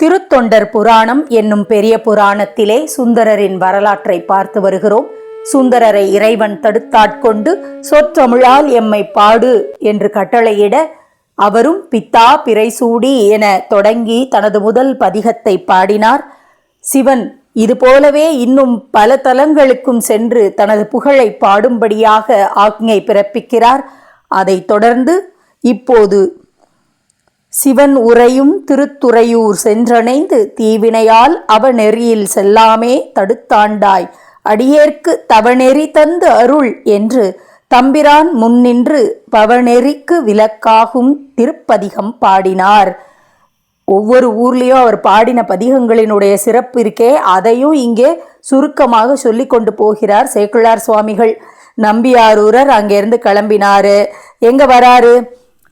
திருத்தொண்டர் புராணம் என்னும் பெரிய புராணத்திலே சுந்தரரின் வரலாற்றை பார்த்து வருகிறோம். சுந்தரரை இறைவன் தடுத்தாட்கொண்டு சொற்றமிழால் எம்மை பாடு என்று கட்டளையிட அவரும் பித்தா பிறைசூடி என தொடங்கி தனது முதல் பதிகத்தை பாடினார். சிவன் இதுபோலவே இன்னும் பல தலங்களுக்கும் சென்று தனது புகழை பாடும்படியாக ஆக்ஞை பிறப்பிக்கிறார். அதைத் தொடர்ந்து இப்போது சிவன் உரையும் திருத்துறையூர் சென்றணைந்து தீவினையால் அவ நெறியில் செல்லாமே தடுத்தாண்டாய். அடியேற்கு தவநெறி தந்து அருள் என்று தம்பிரான் முன்னின்று பவநெறிக்கு விலக்காகும் திருப்பதிகம் பாடினார். ஒவ்வொரு ஊர்லேயும் அவர் பாடின பதிகங்களினுடைய சிறப்பு இருக்கே. அதையும் இங்கே சுருக்கமாக சொல்லி கொண்டு போகிறார் சேக்குழார் சுவாமிகள். நம்பியாரூரர் அங்கேருந்து கிளம்பினாரு. எங்க வராரு?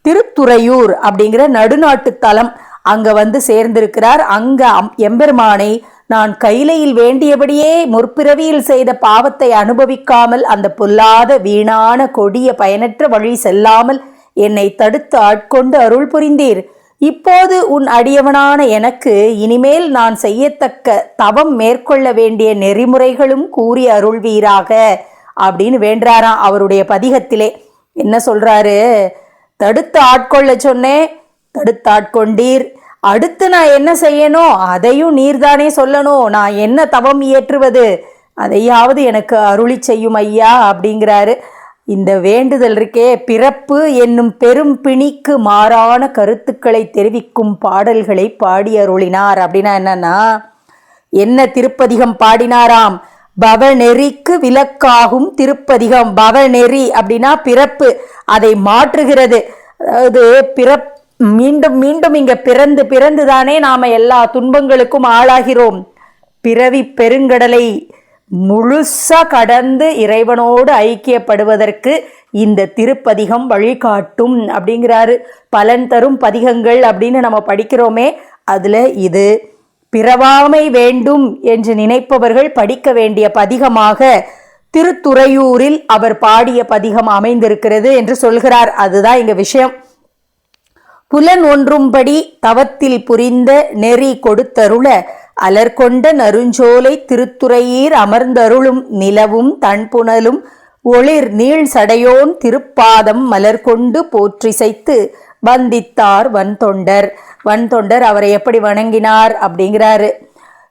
திருத்துறையூர் அப்படிங்கிற நடுநாட்டு தலம் அங்க வந்து சேர்ந்திருக்கிறார். அங்க எம்பெருமானை நான் கைலையில் வேண்டியபடியே முற்பிறவியில் செய்த பாவத்தை அனுபவிக்காமல் அந்த பொல்லாத வீணான கொடிய பயனற்ற வழி செல்லாமல் என்னை தடுத்து ஆட்கொண்டு அருள் புரிந்தீர். இப்போது உன் அடியவனான எனக்கு இனிமேல் நான் செய்யத்தக்க தவம் மேற்கொள்ள வேண்டிய நெறிமுறைகளும் கூறி அருள்வீராக அப்படின்னு வேண்டாராம் அவருடைய பதிகத்திலே. என்ன சொல்றாரு? தடுத்து ஆட்கொள்ள சொன்னேன் தடுத்து ஆட்கொண்டீர். அடுத்து நான் என்ன செய்யணும் அதையும் நீர்தானே சொல்லணும். நான் என்ன தவம் இயற்றுவது? அதையாவது எனக்கு அருளி செய்யும் ஐயா அப்படிங்கிறாரு. இந்த வேண்டுதல் இருக்கே பிறப்பு என்னும் பெரும் பிணிக்கு மாறான கருத்துக்களை தெரிவிக்கும் பாடல்களை பாடி அருளினார். அப்படின்னா என்னன்னா என்ன திருப்பதிகம் பாடினாராம்? பவநெறிக்கு விலக்காகும் திருப்பதிகம். பவநெறி அப்படின்னா பிறப்பு. அதை மாற்றுகிறது. அதாவது பிறப் மீண்டும் மீண்டும் இங்க பிறந்து பிறந்து தானே நாம எல்லா துன்பங்களுக்கும் ஆளாகிறோம். பிறவி பெருங்கடலை முழுசா கடந்து இறைவனோடு ஐக்கியப்படுவதற்கு இந்த திருப்பதிகம் வழிகாட்டும் அப்படிங்கிறாரு. பலன் தரும் பதிகங்கள் அப்படின்னு நம்ம படிக்கிறோமே. அதுல இது. பிறவாமை வேண்டும் என்று நினைப்பவர்கள் படிக்க வேண்டிய பதிகமாக திருத்துறையூரில் அவர் பாடிய பதிகம் அமைந்திருக்கிறது என்று சொல்கிறார். அதுதான் இங்க விஷயம். புலன் ஒன்றும்படி தவத்தில் புரிந்த நெறி கொடுத்தருள அலர்கொண்ட நறுஞ்சோலை திருத்துறையீர் அமர்ந்தருளும் நிலவும் தன்புணலும் ஒளிர் நீள் சடையோன் திருப்பாதம் மலர் கொண்டு போற்றிசைத்து வந்தித்தார் வன்தொண்டர். வன்தொண்டர் அவரை எப்படி வணங்கினார் அப்படிங்கிறாரு.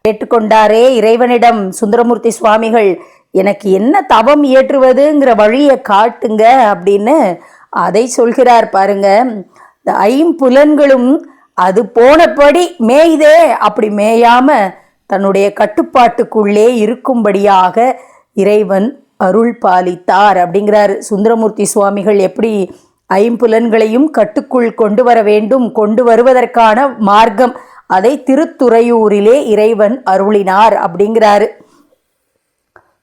கேட்டுக்கொண்டாரே இறைவனிடம் சுந்தரமூர்த்தி சுவாமிகள் எனக்கு என்ன தவம் இயற்றுவதுங்கிற வழியை காட்டுங்க அப்படின்னு அதை சொல்கிறார் பாருங்க. இந்த ஐம்புலன்களும் அது போனபடி மேய்தே அப்படி மேயாம தன்னுடைய கட்டுப்பாட்டுக்குள்ளே இருக்கும்படியாக இறைவன் அருள் பாலித்தார் அப்படிங்கிறார். சுந்தரமூர்த்தி சுவாமிகள் எப்படி ஐம்புலன்களையும் கட்டுக்குள் கொண்டு வர வேண்டும் கொண்டு வருவதற்கான மார்க்கம். அதை திருத்துறையூரிலே இறைவன் அருளினார் அப்படிங்கிறாரு.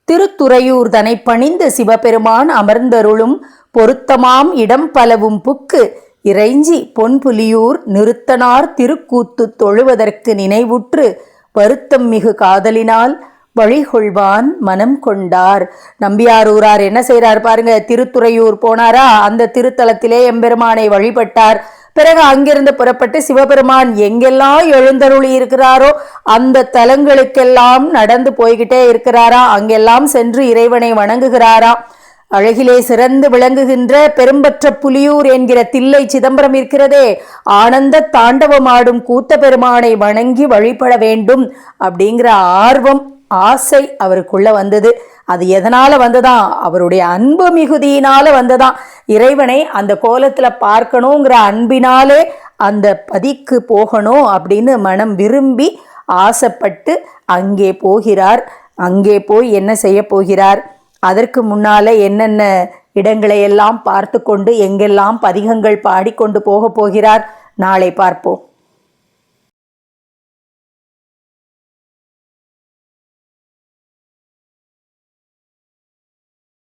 திருத்துறையூர் தனை பணிந்து சிவபெருமான் அமர்ந்தருளும் பொருத்தமாம் இடம் பலவும் புக்கு. இறைஞ்சி பொன்புலியூர் நிறுத்தனார் திருக்கூத்து தொழுவதற்கு நினைவுற்று வருத்தம் மிகு காதலினால் வழிகொள்வான் மனம் கொண்டார். நம்பியாரூரார் என்ன செய்கிறார் பாருங்க திருத்துறையூர் போனாரா? அந்த திருத்தலத்திலே எம்பெருமானை வழிபட்டார். பிறகு அங்கிருந்து புறப்பட்டு சிவபெருமான் எங்கெல்லாம் எழுந்தருளி இருக்கிறாரோ அந்த தலங்களுக்கெல்லாம் நடந்து போய்கிட்டே இருக்கிறாரா? அங்கெல்லாம் சென்று இறைவனை வணங்குகிறாரா? அழகிலே சிறந்து விளங்குகின்ற பெரும்பற்ற புலியூர் என்கிற தில்லை சிதம்பரம் இருக்கிறதே ஆனந்த தாண்டவமாடும் கூத்த பெருமானை வணங்கி வழிபட வேண்டும் அப்படிங்கிற ஆர்வம் ஆசை அவருக்குள்ள வந்தது. அது எதனால வந்ததான் அவருடைய அன்பு மிகுதியினால வந்ததான் இறைவனை அந்த கோலத்துல பார்க்கணுங்கிற அன்பினாலே அந்த பதிக்கு போகணும் அப்படின்னு மனம் விரும்பி ஆசைப்பட்டு அங்கே போகிறார். அங்கே போய் என்ன செய்ய போகிறார்? அதற்கு முன்னால என்னென்ன இடங்களை எல்லாம் பார்த்து கொண்டு எங்கெல்லாம் பதிகங்கள் பாடிக்கொண்டு போக போகிறார்? நாளை பார்ப்போம்.